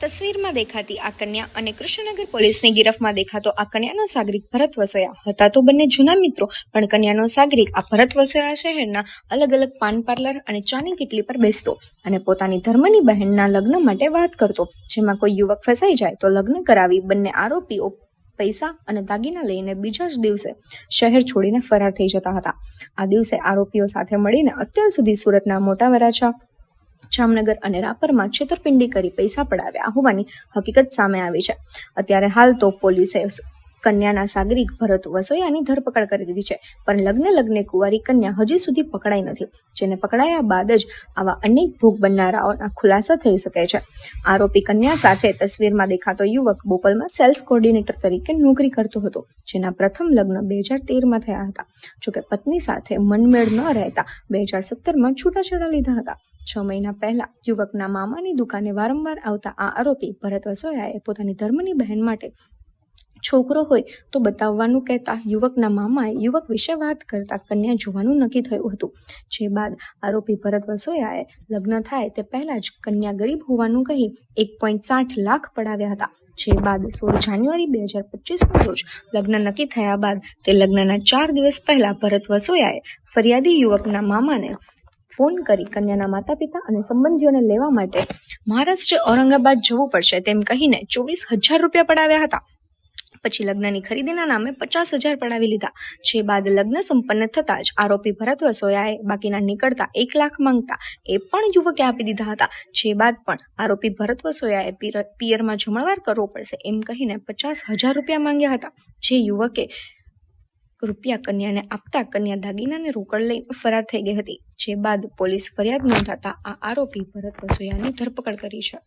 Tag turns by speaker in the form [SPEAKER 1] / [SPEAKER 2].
[SPEAKER 1] તસવીરમાં દેખાતી આ કન્યા અને કૃષ્ણનગર પોલીસની ગિરફમાં દેખાતો આ કન્યાનો સાગરિક ભરત વસોયા હતા તો બંને જૂના મિત્રો, પણ કન્યાનો સાગરિક આ ભરત વસોયા શહેરના અલગ અલગ પાન પાર્લર અને ચાની કિટલી પર બેસતો અને પોતાની ધર્મની બહેનના લગ્ન માટે વાત કરતો. જેમાં કોઈ યુવક ફસાઈ જાય તો લગ્ન કરાવી બંને આરોપીઓ પૈસા અને દાગીના લઈને બીજા જ દિવસે શહેર છોડીને ફરાર થઈ જતા હતા. આ દિવસે આરોપીઓ સાથે મળીને અત્યાર સુધી સુરતના મોટા વરાછા જામનગર અને રાપરમાં છેતરપિંડી કરી પૈસા પડાવ્યા હોવાની હકીકત સામે આવી છે. અત્યારે હાલ તો પોલીસે કન્યાના સાગરિક ભરત વસોયાની ધરપકડ કરી દીધી છે. પણ લગ્ન લગ્ને કુંવારી કન્યા હજી સુધી પકડાઈ નથી. જેને પકડાયા બાદ જ આવા અનેક ભોગ બનનારાઓના ખુલાસા થઈ શકે છે. આરોપી કન્યા સાથે તસવીરમાં દેખાતો યુવક બોપલમાં સેલ્સ કોર્ડિનેટર તરીકે નોકરી કરતો હતો, જેના પ્રથમ લગ્ન બે હજાર તેરમાં થયા હતા. જોકે પત્ની સાથે મનમેળ ન રહેતા બે હજાર સત્તરમાં છૂટાછેડા લીધા હતા. છ મહિના પહેલા યુવકના મામાની દુકાને વારંવાર આવતા આ આરોપી ભરત વસોયાએ પોતાની ધર્મની બહેન માટે છોકરો હોય તો બતાવવાનું કહેતા યુવકના મામાએ યુવક વિશે વાત કરતા કન્યા જોવાનું નક્કી થયું હતું. જે બાદ આરોપી ભરત વસોયાએ લગ્ન થાય તે પહેલા જ કન્યા ગરીબ હોવાનું કહી એક પોઈન્ટ સાઠ લાખ પડાવ્યા હતા. જે બાદ સોળ જાન્યુઆરી બે હજાર પચીસના રોજ લગ્ન નક્કી થયા બાદ તે લગ્નના ચાર દિવસ પહેલા ભરત વસોયાએ ફરિયાદી યુવકના મામાને ફોન કરી કન્યાના માતા પિતા અને સંબંધીઓને લેવા માટે મહારાષ્ટ્ર ઔરંગાબાદ જવું પડશે તેમ કહીને ચોવીસ હજાર રૂપિયા પડાવ્યા હતા. પછી લગ્નની ખરીદીના નામે પચાસ હજાર પડાવી લીધા. જે બાદ લગ્ન સંપન્ન થતાં જ આરોપી ભરત વસોયાએ બાકીના નીકળતા એક લાખ માંગતા એ પણ યુવકે આપી દીધા હતા. જે બાદ પણ આરોપી ભરત વસોયાએ પિયર- પિયરમાં જમણવાર કરવો પડશે એમ કહીને પચાસ હજાર રૂપિયા માંગ્યા હતા. જે યુવકે રૂપિયા કન્યાને આપતા કન્યા દાગીનાને રોકડ લઈને ફરાર થઈ ગઈ હતી. જે બાદ પોલીસ ફરિયાદ નોંધાતા આ આરોપી ભરત વસોયાની ધરપકડ કરી છે.